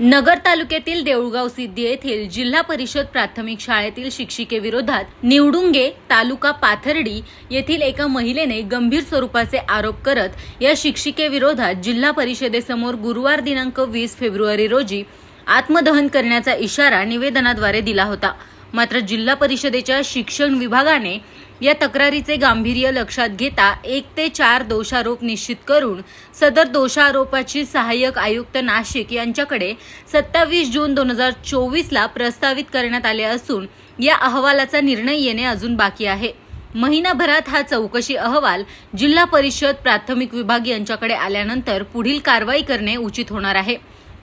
नगर तालुक्यातील देऊळगाव सिद्धी येथील जिल्हा परिषद प्राथमिक शाळेतील शिक्षिकेविरोधात निवडुंगे तालुका पाथर्डी येथील एका महिलेने गंभीर स्वरूपाचे आरोप करत या शिक्षिकेविरोधात जिल्हा परिषदेसमोर गुरुवार दिनांक वीस फेब्रुवारी रोजी आत्मदहन करण्याचा इशारा निवेदनाद्वारे दिला होता. मात्र जिल्हा परिषदेच्या शिक्षण विभागाने या तक्रारीचे गांभीर्य लक्षात घेता एक ते चार दोषारोप निश्चित करून सदर दोषारोपाची सहाय्यक आयुक्त नाशिक यांच्याकडे सत्तावीस जून दोन हजार चोवीसला प्रस्तावित करण्यात आले असून या अहवालाचा निर्णय येणे अजून बाकी आहे. महिनाभरात हा चौकशी अहवाल जिल्हा परिषद प्राथमिक विभाग यांच्याकडे आल्यानंतर पुढील कारवाई करणे उचित होणार आहे.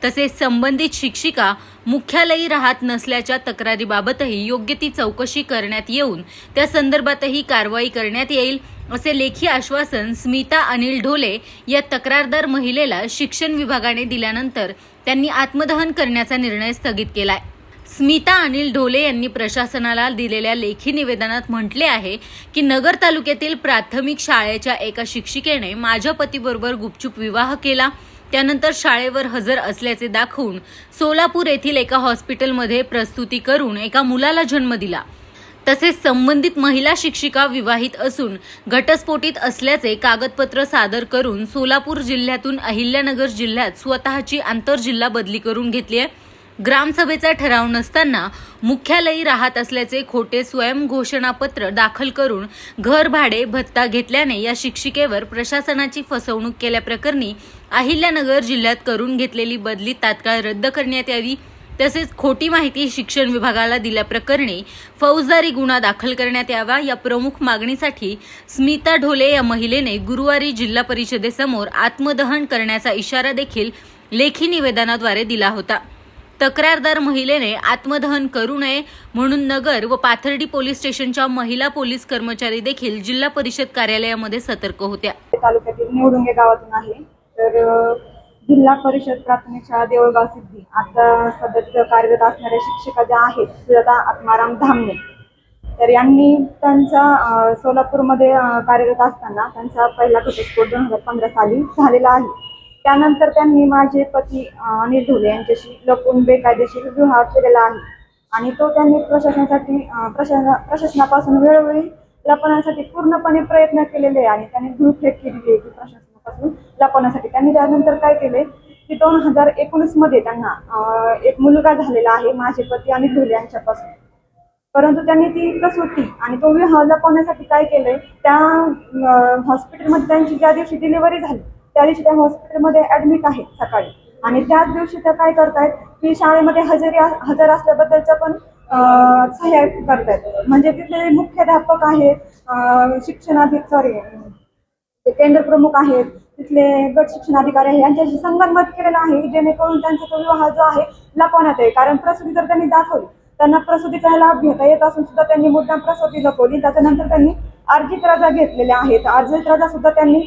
तसेच संबंधित शिक्षिका मुख्यालयी राहत नसल्याच्या तक्रारीबाबतही योग्य ती चौकशी करण्यात येऊन त्या संदर्भातही कारवाई करण्यात येईल असे लेखी आश्वासन स्मिता अनिल ढोले या तक्रारदार महिलेला शिक्षण विभागाने दिल्यानंतर त्यांनी आत्मदहन करण्याचा निर्णय स्थगित केलाय. स्मिता अनिल ढोले यांनी प्रशासनाला दिलेल्या लेखी निवेदनात म्हटले आहे की नगर तालुक्यातील प्राथमिक शाळेच्या एका शिक्षिकेने माझ्या पतीबरोबर गुपचूप विवाह केला. त्यानंतर शाळेवर हजर असल्याचे दाखवून सोलापूर येथील एका हॉस्पिटलमध्ये प्रस्तुती करून एका मुलाला जन्म दिला. तसेच संबंधित महिला शिक्षिका विवाहित असून घटस्फोटीत असल्याचे कागदपत्र सादर करून सोलापूर जिल्ह्यातून अहिल्यानगर जिल्ह्यात स्वतःची आंतरजिल्हा बदली करून घेतली आहे. ग्रामसभेचा ठराव नसताना मुख्यालयी राहत असल्याचे खोटे स्वयंघोषणापत्र दाखल करून घर भाडे भत्ता घेतल्याने या शिक्षिकेवर प्रशासनाची फसवणूक केल्याप्रकरणी अहिल्यानगर जिल्ह्यात करून घेतलेली बदली तात्काळ रद्द करण्यात यावी तसेच खोटी माहिती शिक्षण विभागाला दिल्याप्रकरणी फौजदारी गुन्हा दाखल करण्यात यावा या प्रमुख मागणीसाठी स्मिता ढोले या महिलेने गुरुवारी जिल्हा परिषदेसमोर आत्मदहन करण्याचा इशारा देखील लेखी निवेदनाद्वारे दिला होता. तक्रारदार महिलेने आत्मदहन करू नये म्हणून नगर व पाथर्डी पोलीस स्टेशनच्या महिला पोलीस कर्मचारी देखील जिल्हा परिषद कार्यालयामध्ये सतर्क होत्या. तालुक्यातील निवडुंगे गावातून आहे तर जिल्हा परिषद प्राथमिक शाळा देऊळगाव सिद्धी. आता सध्या कार्यरत असणाऱ्या शिक्षिका ज्या आहेत सुजाता आत्माराम धामणे. तर यांनी त्यांचा सोलापूरमध्ये कार्यरत असताना त्यांचा पहिला घटस्फोट दोन हजार पंधरा साली झालेला आहे. त्यानंतर त्यांनी माझे पती अनिल ढोले यांच्याशी लपून बेकायदेशीर विवाह केलेला आहे. आणि तो त्यांनी प्रशासनासाठी प्रशासना प्रशासनापासून वेळोवेळी लपवण्यासाठी पूर्णपणे प्रयत्न केलेले आहे. आणि त्यांनी धूळफेक केलेली आहे की प्रशासनापासून लपवण्यासाठी त्यांनी त्यानंतर काय केले की दोन हजार एकोणीसमध्ये त्यांना एक मुलगा झालेला आहे माझे पती आणि ढोले यांच्यापासून. परंतु त्यांनी ती प्रसूती आणि तो विवाह लपवण्यासाठी काय केलंय त्या हॉस्पिटलमध्ये त्यांची ज्या दिवशी डिलिव्हरी झाली त्या दिवशी त्या हॉस्पिटलमध्ये ऍडमिट आहेत सकाळी. आणि त्याच दिवशी त्या काय करतायत की शाळेमध्ये हजेरी हजर असल्याबद्दलच्या पण सहाय्य सह्या करतायत. म्हणजे तिथले मुख्याध्यापक आहेत शिक्षणाधिक सॉरी ते केंद्र प्रमुख आहेत तिथले गट शिक्षणाधिकारी आहे यांच्याशी संगनमत केलेलं आहे जेणेकरून त्यांचा तो विवाह जो आहे लपवण्यात आहे कारण प्रसूती जर त्यांनी दाखवली त्यांना प्रसूतीचा लाभ घेता येत असून सुद्धा त्यांनी मुद्दाम प्रसूती लपवली. त्याच्यानंतर त्यांनी अर्जित रजा घेतलेल्या आहेत. अर्जित रजा सुद्धा त्यांनी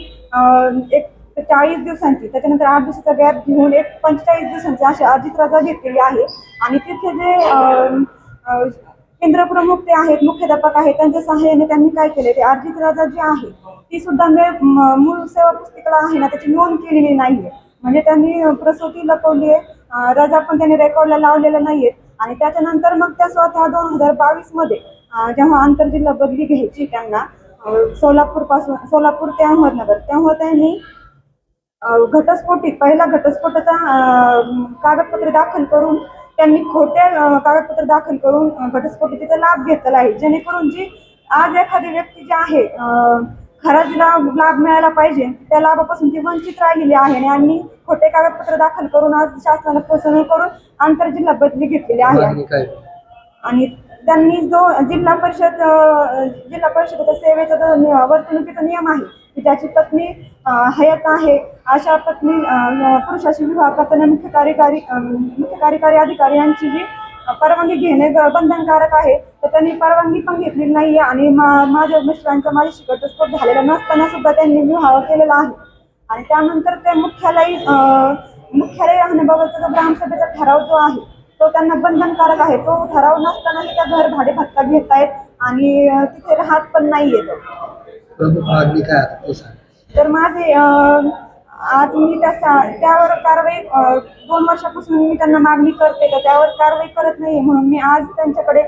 एक चाळीस दिवसांची. त्याच्यानंतर आठ दिवसाचा गॅप घेऊन एक पंचेचाळीस दिवसांची अशी अर्जित रजा घेतलेली आहे. आणि तिथे जे केंद्रप्रमुख केंद्र प्रमुख ते आहेत मुख्याध्यापक आहेत त्यांच्या सहाय्याने त्यांनी काय केले ते अर्जित रजा जी आहे ती सुद्धा मे म- मूळ सेवा पुस्तिकेला आहे ना त्याची नोंद केलेली नाहीये. म्हणजे त्यांनी प्रसूती लपवली आहे रजा पण त्यांनी रेकॉर्डला लावलेल्या नाहीये आणि त्याच्यानंतर मग त्या स्वतः दोन हजार बावीसमध्ये जेव्हा आंतरजिल्हा बदली घ्यायची त्यांना सोलापूरपासून सोलापूर ते अहमदनगर तेव्हा त्यांनी घटस्फोटीत पहिला घटस्फोटाचा कागदपत्रे दाखल करून त्यांनी खोटे कागदपत्र दाखल करून घटस्फोटीचा लाभ घेतलेला आहे. जेणेकरून जी आज एखादी व्यक्ती जी आहे खरा जिला लाभ मिळायला पाहिजे त्या लाभापासून ती वंचित राहिलेली आहे आणि खोटे कागदपत्र दाखल करून आज शासनाला फसवणूक करून आंतरजिल्हा बदली घेतलेली आहे. आणि त्यांनी जो जिल्हा परिषद जिल्हा परिषदेच्या सेवेचा जो वर्तणुकीचा नियम आहे की त्याची पत्नी हयात आहे. अशा पत्नी पुरुषाशी विवाह करताना मुख्य कार्यकारी मुख्य कार्यकारी अधिकारी यांची जी परवानगी घेणे ग- बंधनकारक आहे. तर त्यांनी परवानगी पण घेतलेली नाही आहे आणि मा- माझ्या मिस्टरांचा माझ्याशी घटस्फोट झालेला नसताना सुद्धा त्यांनी विवाह केलेला आहे. आणि त्यानंतर ते मुख्यालय मुख्यालय राहण्याबाबतचा जो ग्रामसभेचा ठराव जो आहे तो त्यांना बंधनकारक आहे. तो ठराव नसतानाही त्या घर भाडे भत्ता घेत आहेत आणि तिथे राहत पण नाही येत प्रमुख मागणी काय आता? ते तर माझे आज मी त्या त्यावर कारवाई दोन वर्षापासून मी त्यांना मागणी करते तर त्यावर कारवाई करत नाही म्हणून मी आज त्यांच्याकडे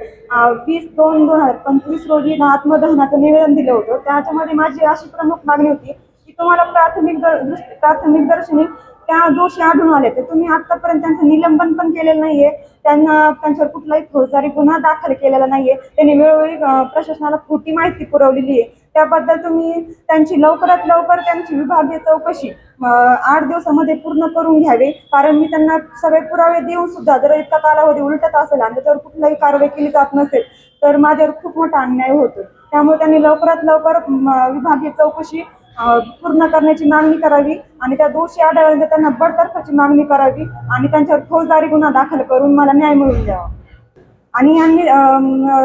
वीस दोन दोन हजार पंचवीस रोजी आत्मदहनाचं निवेदन दिलं होतं. त्याच्यामध्ये माझी अशी प्रमुख मागणी होती की तुम्हाला प्राथमिक दर प्राथमिक दर्शनी त्या दोषी आढळून आले. तर तुम्ही आतापर्यंत त्यांचं निलंबन पण केलेलं नाहीये. त्यांना त्यांच्यावर कुठलाही फौजदारी गुन्हा दाखल केलेला नाहीये. त्यांनी वेळोवेळी प्रशासनाला खोटी माहिती पुरवलेली आहे त्याबद्दल तुम्ही त्यांची लवकरात लवकर त्यांची विभागीय चौकशी आठ दिवसामध्ये पूर्ण करून घ्यावी. कारण मी त्यांना सगळे पुरावे देऊन सुद्धा जर इतका कालावधी उलटत असेल आणि त्याच्यावर कुठलाही कारवाई केली जात नसेल तर माझ्यावर खूप मोठा अन्याय होतो त्यामुळे त्यांनी लवकरात लवकर विभागीय चौकशी पूर्ण करण्याची मागणी करावी आणि त्या दोषी आढळल्यानंतर त्यांना बडतर्फाची मागणी करावी आणि त्यांच्यावर फौजदारी गुन्हा दाखल करून मला न्याय मिळवून द्यावा. आणि यांनी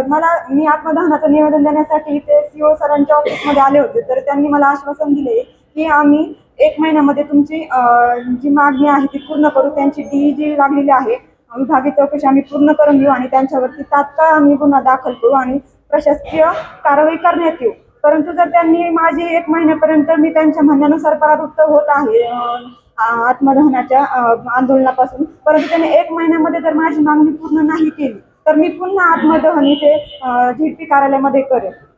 मला मी आत्मदहनाचं निवेदन देण्यासाठी ते सीओ सरांच्या ऑफिसमध्ये आले होते तर त्यांनी मला आश्वासन दिले की आम्ही एक महिन्यामध्ये तुमची जी मागणी आहे ती पूर्ण करू त्यांची डी जी लागलेली आहे विभागीय चौकशी आम्ही पूर्ण करून घेऊ आणि त्यांच्यावरती तात्काळ आम्ही गुन्हा दाखल करू आणि प्रशासकीय कारवाई करण्यात येऊ. परंतु जर त्यांनी माझी एक महिन्यापर्यंत मी त्यांच्या म्हणण्यानुसार परावृत्त होत आहे आत्मदहनाच्या आंदोलनापासून परंतु त्यांनी एक महिन्यामध्ये जर माझी मागणी पूर्ण नाही केली तर मी पुन्हा आत्मदहन इथे झेडपी कार्यालयामध्ये करेन.